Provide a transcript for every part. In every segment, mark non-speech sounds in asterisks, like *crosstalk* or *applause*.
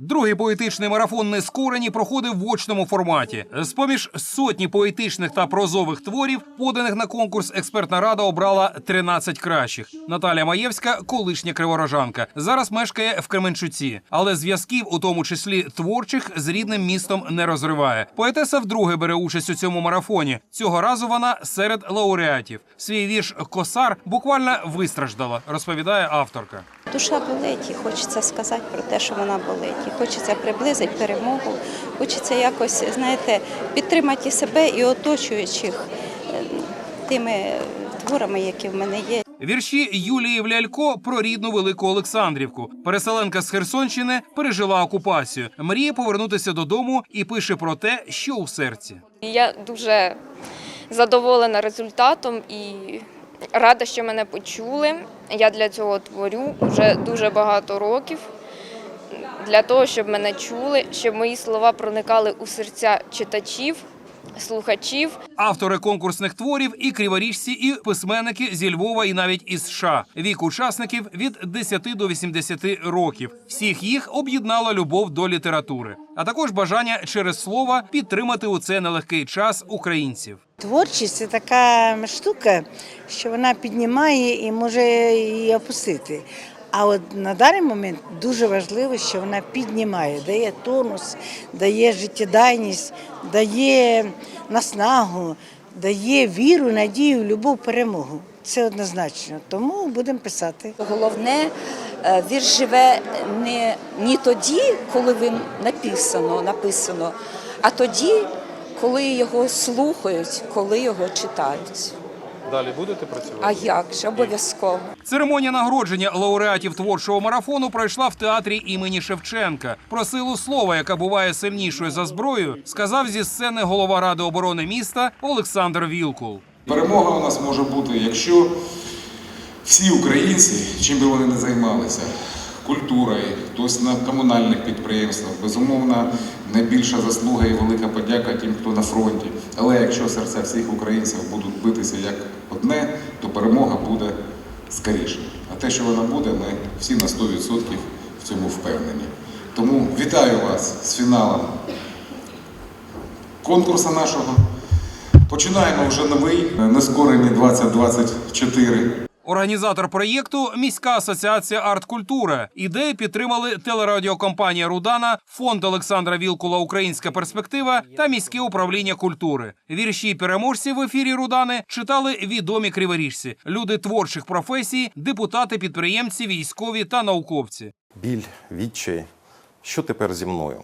Другий поетичний марафон Нескорені проходив в очному форматі. З поміж сотні поетичних та прозових творів, поданих на конкурс, експертна рада обрала 13 кращих. Наталя Маєвська, колишня криворожанка, зараз мешкає в Кременчуці, але зв'язків, у тому числі творчих, з рідним містом не розриває. Поетеса вдруге бере участь у цьому марафоні. Цього разу вона серед лауреатів. Свій вірш Косар буквально вистраждала, розповідає авторка. Душа болить, і хочеться сказати про те, що вона болить. І хочеться приблизити перемогу, хочеться якось, знаєте, підтримати і себе і оточуючих е, тими творами, які в мене є. Вірші Юлії Влялько про рідну велику Олександрівку. Переселенка з Херсонщини пережила окупацію, мріє повернутися додому і пише про те, що у серці. Я дуже задоволена результатом і рада, що мене почули. Я для цього творю вже дуже багато років. Для того, щоб мене чули, щоб мої слова проникали у серця читачів, слухачів. Автори конкурсних творів і криворіжці, і письменники зі Львова, і навіть із США. Вік учасників від 10 до 80 років. Всіх їх об'єднала любов до літератури, а також бажання через слово підтримати у цей нелегкий час українців. Творчість це така штука, що вона піднімає і може її опустити. А от на даний момент дуже важливо, що вона піднімає, дає тонус, дає життєдайність, дає наснагу, дає віру, надію, любов, перемогу. Це однозначно. Тому будемо писати. Головне, е, вірш живе не, не тоді, коли він написано, написано, а тоді, коли його слухають, коли його читають. Далі будете працювати? А як же обов'язково? Церемонія нагородження лауреатів творчого марафону пройшла в театрі імені Шевченка. Про силу слова, яка буває сильнішою за зброю, сказав зі сцени голова ради оборони міста Олександр Вілкул. Перемога у нас може бути, якщо всі українці, чим би вони не займалися, культурою, хтось на комунальних підприємствах, безумовно, найбільша заслуга і велика подяка тим, хто на фронті. Але якщо серця всіх українців будуть битися як одне, то перемога буде скоріше. А те, що вона буде, ми всі на 100% в цьому впевнені. Тому вітаю вас з фіналом конкурсу нашого. Починаємо вже новий нескорений 2024. Організатор проєкту міська асоціація арт-культура. Ідею підтримали телерадіокомпанія Рудана, фонд Олександра Вілкула Українська перспектива та міське управління культури. Вірші переможців в ефірі Рудани читали відомі криворіжці, люди творчих професій, депутати, підприємці, військові та науковці. біль, відчай, що тепер зі мною?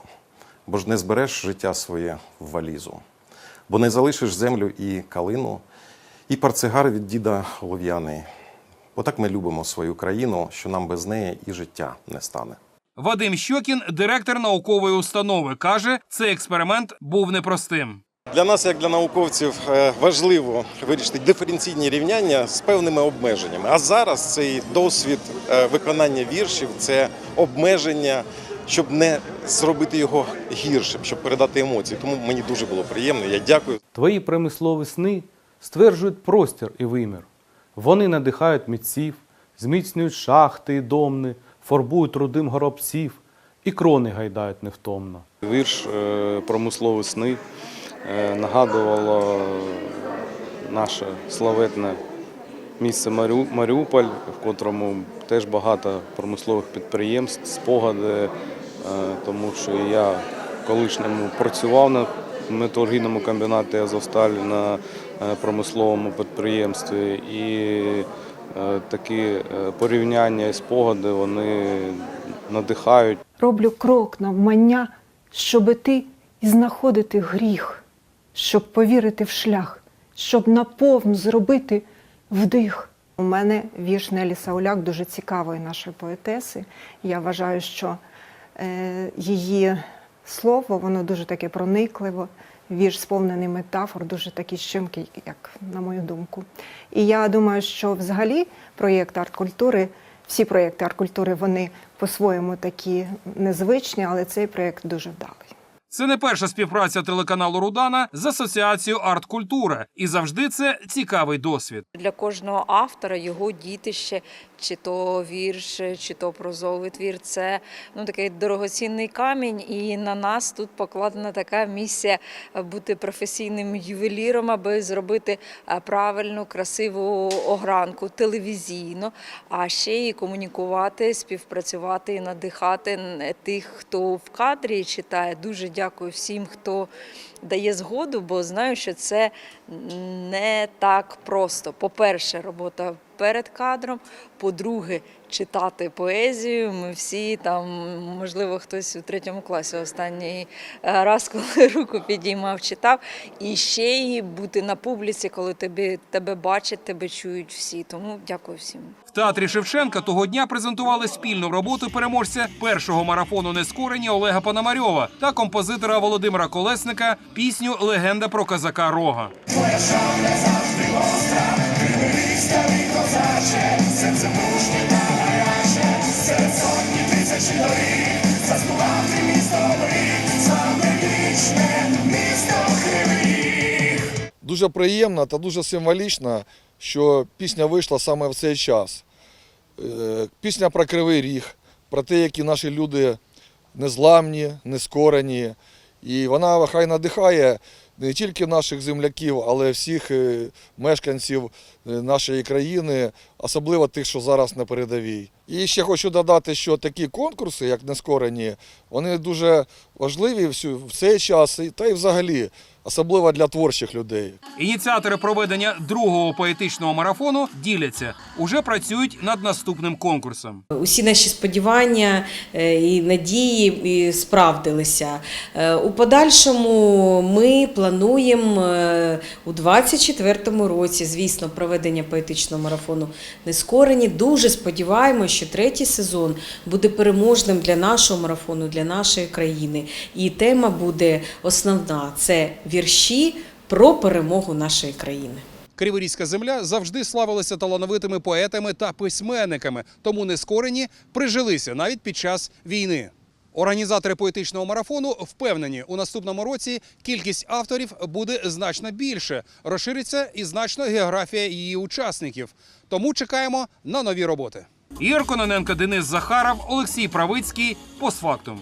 Бо ж не збереш життя своє в валізу, бо не залишиш землю і калину, і парцигар від діда Лов'яний. Бо так ми любимо свою країну, що нам без неї і життя не стане. Вадим Щокін, директор наукової установи, каже, цей експеримент був непростим. Для нас, як для науковців, е, важливо вирішити диференційні рівняння з певними обмеженнями. А зараз цей досвід е, виконання віршів це обмеження, щоб не зробити його гіршим, щоб передати емоції. Тому мені дуже було приємно. Я дякую. Твої промислові сни стверджують простір і вимір. Вони надихають митців, зміцнюють шахти і домни, фарбують рудим горобців і крони гайдають невтомно. Вірш е, промислові сни е, нагадувало наше славетне місце Маріуполь, в котрому теж багато промислових підприємств, спогади, е, тому що я колишньому працював на металургійному комбінаті Азовсталь на промисловому підприємстві. І е, такі е, порівняння і спогади вони надихають. роблю крок навмання, щоб іти і знаходити гріх, щоб повірити в шлях, щоб наповну зробити вдих. У мене вірш Нелі Сауляк дуже цікавої нашої поетеси. Я вважаю, що е, її слово воно дуже таке проникливо. Вірш сповнений метафор, дуже такий щемкий, як на мою думку. І я думаю, що взагалі проєкт арт-культури, всі проєкти арт-культури, вони по-своєму такі незвичні, але цей проєкт дуже вдалий. Це не перша співпраця телеканалу Рудана з асоціацією арт-культура, і завжди це цікавий досвід. Для кожного автора його дітище, чи то вірш, чи то прозовий твір, це ну такий дорогоцінний камінь. І на нас тут покладена така місія бути професійним ювеліром, аби зробити е, правильну, красиву огранку телевізійно, а ще і комунікувати, співпрацювати і надихати тих, хто в кадрі читає. Дуже дякую всім, хто дає згоду, бо знаю, що це не так просто. По-перше, робота перед кадром. По-друге, читати поезію. Ми всі там, можливо, хтось у третьому класі останній е, раз, коли *laughs* руку підіймав, читав. І ще й бути на публіці, коли тебе, тебе бачать, тебе чують всі. Тому дякую всім. В театрі Шевченка того дня презентували спільну роботу переможця першого марафону нескорені Олега Пономарьова та композитора Володимира Колесника пісню Легенда про козака Рога. Дуже приємно та дуже символічно, що пісня вийшла саме в цей час. Е, Пісня про Кривий Ріг, про те, які наші люди незламні, нескорені. І вона хай надихає не тільки наших земляків, але всіх е, мешканців е, нашої країни, особливо тих, що зараз на передовій. І ще хочу додати, що такі конкурси, як нескорені, вони дуже важливі в цей час та й взагалі, особливо для творчих людей. Ініціатори проведення другого поетичного марафону діляться уже працюють над наступним конкурсом. Усі наші сподівання е, і надії і справдилися. Е, У подальшому ми плануємо е, у 2024 році, звісно, проведення поетичного марафону нескорені. Дуже сподіваємося, що третій сезон буде переможним для нашого марафону, для нашої країни. І тема буде основна це вірші про перемогу нашої країни. Криворізька земля завжди славилася талановитими поетами та письменниками, тому нескорені прижилися навіть під час війни. Організатори поетичного марафону впевнені, у наступному році кількість авторів буде значно більше. Розшириться і значно географія її учасників. Тому чекаємо на нові роботи. Ігор Кононенко, Денис Захаров, Олексій Правицький. Постфактум.